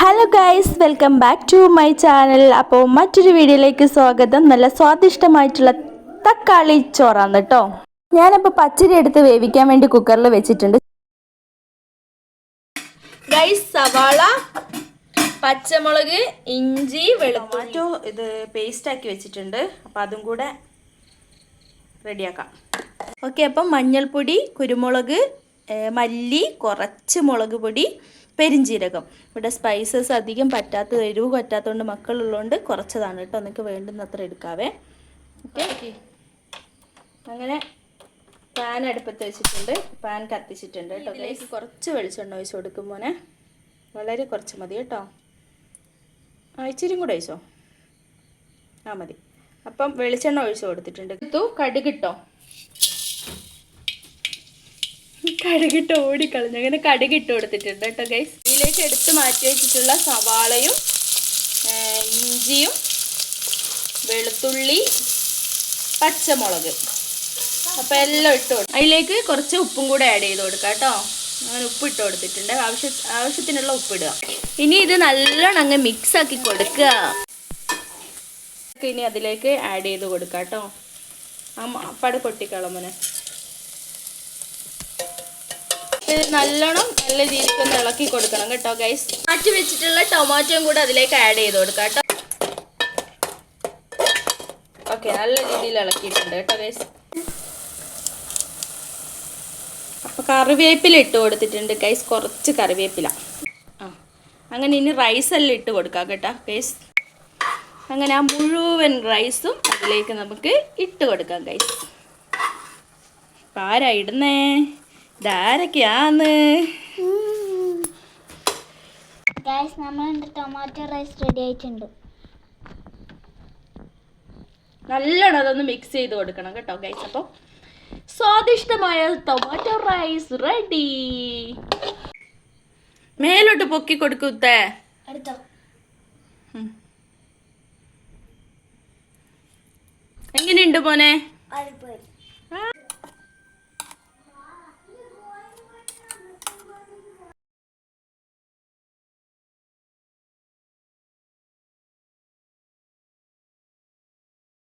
Hello guys welcome back to my channel അപ്പോൾ മറ്റൊരു വീഡിയോയിലേക്ക് സ്വാഗതം. നല്ല സ്വാദിഷ്ടമായിട്ടുള്ള തക്കാളി ചോറാണ് കേട്ടോ ഞാനിപ്പോൾ പച്ചരി എടുത്ത് വേവിക്കാൻ വേണ്ടി കുക്കറിൽ വെച്ചിട്ടുണ്ട്. ഗൈസ് സവാള പച്ചമുളക് ഇഞ്ചി വെളുത്തുള്ളി. ഇത് പേസ്റ്റ് ആക്കി വെച്ചിട്ടുണ്ട്. അപ്പോൾ അതും കൂടെ റെഡിയാക്കാം ഓക്കെ അപ്പം മഞ്ഞൾപ്പൊടി കുരുമുളക് മല്ലി കുറച്ച് മുളക് പൊടി പെരിഞ്ചീരകം. ഇവിടെ സ്പൈസസ് അധികം പറ്റാത്ത എരിവ് പറ്റാത്തതുകൊണ്ട് മക്കളുള്ളതുകൊണ്ട് കുറച്ചതാണ് കേട്ടോ നിങ്ങൾക്ക് വേണ്ടുന്നത്ര എടുക്കാവേ. ഓക്കെ അങ്ങനെ പാൻ അടുപ്പത്ത് വെച്ചിട്ടുണ്ട്. പാൻ കത്തിച്ചിട്ടുണ്ട് കേട്ടോ ഇതിലേക്ക് കുറച്ച് വെളിച്ചെണ്ണ ഒഴിച്ച് കൊടുക്കും മോനെ. വളരെ കുറച്ച് മതി കേട്ടോ. ആ ഇച്ചിരിയും കൂടെ ഒഴിച്ചോ? ആ മതി. അപ്പം വെളിച്ചെണ്ണ ഒഴിച്ച് കൊടുത്തിട്ടുണ്ട്. കടുകിട്ടോ കടുകിട്ട് ഓടിക്കളഞ്ഞു. അങ്ങനെ കടുകിട്ട് കൊടുത്തിട്ടുണ്ട് കേട്ടോ ഗൈസ് ഇതിലേക്ക് എടുത്ത് മാറ്റി വെച്ചിട്ടുള്ള സവാളയും ഇഞ്ചിയും വെളുത്തുള്ളി പച്ചമുളക്. അപ്പോൾ എല്ലാം ഇട്ട് കൊടുക്കും അതിലേക്ക് കുറച്ച് ഉപ്പും കൂടെ ആഡ് ചെയ്ത് കൊടുക്കാം കേട്ടോ. അങ്ങനെ ഉപ്പ് ഇട്ട് കൊടുത്തിട്ടുണ്ട്. ആവശ്യ ആവശ്യത്തിനുള്ള ഉപ്പിടുക ഇനി ഇത് നല്ലോണം അങ്ങ് മിക്സ് ആക്കി കൊടുക്കുക. ഇനി അതിലേക്ക് ആഡ് ചെയ്ത് കൊടുക്കാം കേട്ടോ. ആ പട പൊട്ടിക്കളമനെ ഇത് നല്ലോണം നല്ല രീതിക്ക് ഒന്ന് ഇളക്കി കൊടുക്കണം കേട്ടോ ഗൈസ് മാറ്റി വെച്ചിട്ടുള്ള ടൊമാറ്റോയും കൂടെ അതിലേക്ക് ആഡ് ചെയ്ത് കൊടുക്കാം കേട്ടോ. ഓക്കെ നല്ല രീതിയിൽ ഇളക്കിയിട്ടുണ്ട് കേട്ടോ ഗൈസ് അപ്പൊ കറിവേപ്പില ഇട്ട് കൊടുത്തിട്ടുണ്ട് ഗൈസ് കുറച്ച് കറിവേപ്പില. ആ അങ്ങനെ ഇനി റൈസ് എല്ലാം ഇട്ട് കൊടുക്കാം കേട്ടോ ഗൈസ് അങ്ങനെ ആ മുഴുവൻ റൈസും അതിലേക്ക് നമുക്ക് ഇട്ട് കൊടുക്കാം ഗൈസ് ആരാ ഇടുന്നേ? ഇതാരൊക്കെയാന്ന് ടൊമാറ്റോ റൈസ് റെഡി ആയിട്ടുണ്ട്? നല്ലോണം അതൊന്ന് മിക്സ് ചെയ്ത് കൊടുക്കണം കേട്ടോ ഗൈസ് അപ്പോൾ സ്വാദിഷ്ടമായ ടൊമാറ്റോ റൈസ് റെഡി മേലോട്ട് പൊക്കി കൊടുക്കൂത്തേ എങ്ങനെയുണ്ട് മോനെ?